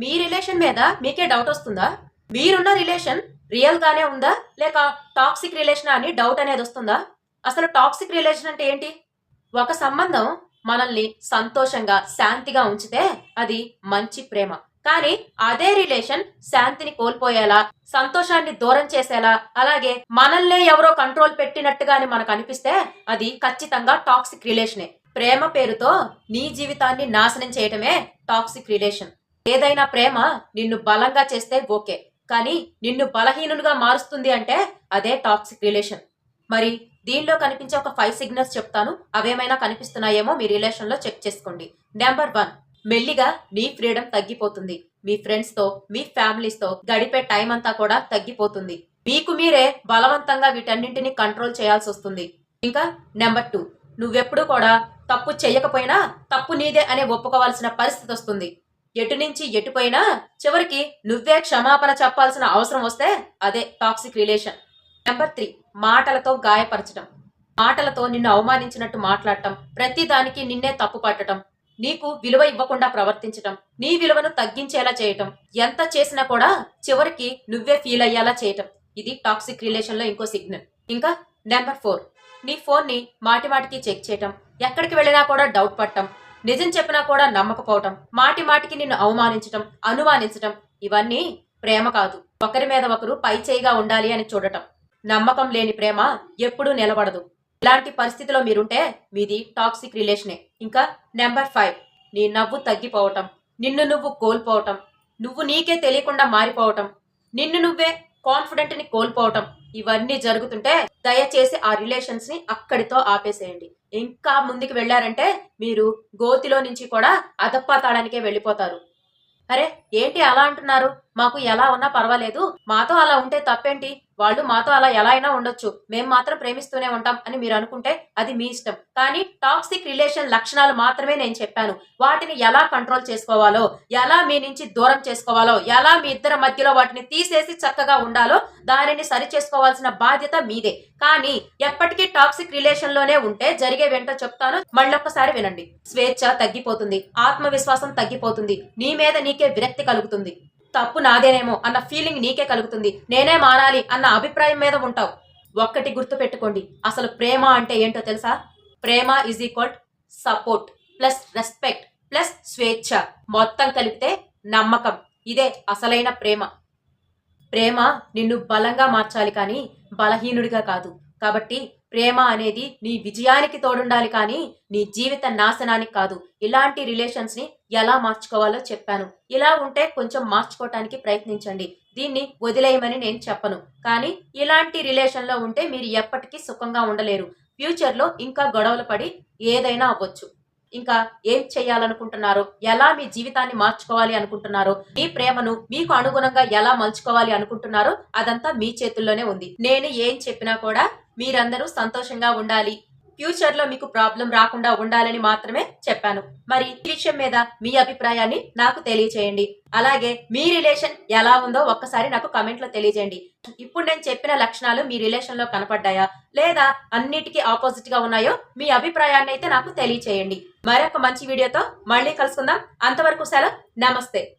మీ relation మీద మీకే doubt వస్తుందా? మీరున్న రిలేషన్ రియల్ గానే ఉందా? లేక టాక్సిక్ రిలేషన్ అని డౌట్ అనేది వస్తుందా? అసలు టాక్సిక్ రిలేషన్ అంటే ఏంటి? ఒక సంబంధం మనల్ని సంతోషంగా శాంతిగా ఉంచితే అది మంచి ప్రేమ. కానీ అదే రిలేషన్ శాంతిని కోల్పోయేలా సంతోషాన్ని దూరం చేసేలా అలాగే మనల్నే ఎవరో కంట్రోల్ పెట్టినట్టుగానే మనకు అనిపిస్తే అది ఖచ్చితంగా టాక్సిక్ రిలేషనే ప్రేమ పేరుతో నీ జీవితాన్ని నాశనం చేయటమే టాక్సిక్ రిలేషన్ ఏదైనా ప్రేమ నిన్ను బలంగా చేస్తే ఓకే కానీ నిన్ను బలహీనులుగా మారుస్తుంది అంటే అదే టాక్సిక్ రిలేషన్. మరి దీనిలో కనిపించే ఒక ఫైవ్ సిగ్నల్స్ చెప్తాను అవేమైనా కనిపిస్తున్నాయేమో మీ రిలేషన్లో చెక్ చేసుకోండి. నెంబర్ వన్ మెల్లిగా నీ ఫ్రీడమ్ తగ్గిపోతుంది. మీ ఫ్రెండ్స్తో మీ ఫ్యామిలీస్తో గడిపే టైం అంతా కూడా తగ్గిపోతుంది. మీకు మీరే బలవంతంగా వీటన్నింటిని కంట్రోల్ చేయాల్సి వస్తుంది. ఇంకా నెంబర్ టూ నువ్వెప్పుడు కూడా తప్పు చెయ్యకపోయినా తప్పు నీదే అనే ఒప్పుకోవాల్సిన పరిస్థితి వస్తుంది. ఎటు నుంచి ఎటుపోయినా చివరికి నువ్వే క్షమాపణ చెప్పాల్సిన అవసరం వస్తే అదే టాక్సిక్ రిలేషన్ నెంబర్ త్రీ మాటలతో గాయపరచడం మాటలతో నిన్ను అవమానించినట్టు మాట్లాడటం ప్రతిదానికి నిన్నే తప్పు పట్టడం నీకు విలువ ఇవ్వకుండా ప్రవర్తించటం నీ విలువను తగ్గించేలా చేయటం ఎంత చేసినా కూడా చివరికి నువ్వే ఫీల్ అయ్యేలా చేయటం. ఇది టాక్సిక్ రిలేషన్లో ఇంకో సిగ్నల్ ఇంకా నెంబర్ ఫోర్ నీ ఫోన్ని మాటి మాటికి చెక్ చేయటం. ఎక్కడికి వెళ్ళినా కూడా డౌట్ పట్టడం నిజం చెప్పినా కూడా నమ్మకపోవటం మాటి మాటికి నిన్ను అవమానించటం అనుమానించటం ఇవన్నీ ప్రేమ కాదు. ఒకరి మీద ఒకరు పై చేయిగా ఉండాలి అని చూడటం. నమ్మకం లేని ప్రేమ ఎప్పుడూ నిలబడదు. ఇలాంటి పరిస్థితిలో మీరుంటే మీది టాక్సిక్ రిలేషనే. ఇంకా నెంబర్ ఫైవ్ నీ నవ్వు తగ్గిపోవటం నిన్ను నువ్వు కోల్పోవటం నువ్వు నీకే తెలియకుండా మారిపోవటం నిన్ను నువ్వే కాన్ఫిడెంట్ని కోల్పోవటం ఇవన్నీ జరుగుతుంటే దయచేసి ఆ రిలేషన్స్ని అక్కడితో ఆపేసేయండి. ఇంకా ముందుకు వెళ్ళారంటే మీరు గోతిలో నుంచి కూడా అధపాతాళానికే వెళ్ళిపోతారు. అరే ఏంటి అలా అంటున్నారు? మాకు ఎలా ఉన్నా పర్వాలేదు. మాతో అలా ఉంటే తప్పేంటి? వాళ్ళు మాతో అలా ఎలా అయినా ఉండొచ్చు. మేం మాత్రం ప్రేమిస్తూనే ఉంటాం అని మీరు అనుకుంటే అది మీ ఇష్టం. కానీ టాక్సిక్ రిలేషన్ లక్షణాలు మాత్రమే నేను చెప్పాను. వాటిని ఎలా కంట్రోల్ చేసుకోవాలో ఎలా మీ నుంచి దూరం చేసుకోవాలో ఎలా మీ ఇద్దరి మధ్యలో వాటిని తీసేసి చక్కగా ఉండాలో దానిని సరి చేసుకోవాల్సిన బాధ్యత మీదే. కానీ ఎప్పటికీ టాక్సిక్ రిలేషన్లోనే ఉంటే జరిగే వెంటో చెప్తాను. మళ్ళొక్కసారి వినండి. స్వేచ్ఛ తగ్గిపోతుంది. ఆత్మవిశ్వాసం తగ్గిపోతుంది. నీ మీద నీకే విరక్తి కలుగుతుంది. తప్పు నాదేనేమో అన్న ఫీలింగ్ నీకే కలుగుతుంది. నేనే మారాలి అన్న అభిప్రాయం మీద ఉంటావు. ఒక్కటి గుర్తు పెట్టుకోండి అసలు ప్రేమ అంటే ఏంటో తెలుసా? ప్రేమ is equal support plus respect plus స్వేచ్ఛ. మొత్తం కలిపితే నమ్మకం. ఇదే అసలైన ప్రేమ. ప్రేమ నిన్ను బలంగా మార్చాలి కానీ బలహీనుడిగా కాదు. కాబట్టి ప్రేమ అనేది నీ విజయానికి తోడుండాలి కానీ నీ జీవిత నాశనానికి కాదు. ఇలాంటి రిలేషన్స్ని ఎలా మార్చుకోవాలో చెప్పాను. ఇలా ఉంటే కొంచెం మార్చుకోవటానికి ప్రయత్నించండి. దీన్ని వదిలేయమని నేను చెప్పను. కానీ ఇలాంటి రిలేషన్లో ఉంటే మీరు ఎప్పటికీ సుఖంగా ఉండలేరు. ఫ్యూచర్లో ఇంకా గొడవలు పడి ఏదైనా అవ్వచ్చు. ఇంకా ఏం చేయాలనుకుంటున్నారో ఎలా మీ జీవితాన్ని మార్చుకోవాలి అనుకుంటున్నారో మీ ప్రేమను మీకు అనుగుణంగా ఎలా మలుచుకోవాలి అనుకుంటున్నారో అదంతా మీ చేతుల్లోనే ఉంది. నేను ఏం చెప్పినా కూడా మీరందరూ సంతోషంగా ఉండాలి. ఫ్యూచర్లో మీకు ప్రాబ్లం రాకుండా ఉండాలని మాత్రమే చెప్పాను. మరి ఈ విషయం మీద మీ అభిప్రాయాన్ని నాకు తెలియచేయండి. అలాగే మీ రిలేషన్ ఎలా ఉందో ఒక్కసారి నాకు కమెంట్లో తెలియజేయండి. ఇప్పుడు నేను చెప్పిన లక్షణాలు మీ రిలేషన్లో కనపడ్డాయా? లేదా అన్నిటికీ ఆపోజిట్గా ఉన్నాయో మీ అభిప్రాయాన్ని అయితే నాకు తెలియచేయండి. మరొక మంచి వీడియోతో మళ్ళీ కలుసుకుందాం. అంతవరకు సెలవు. నమస్తే.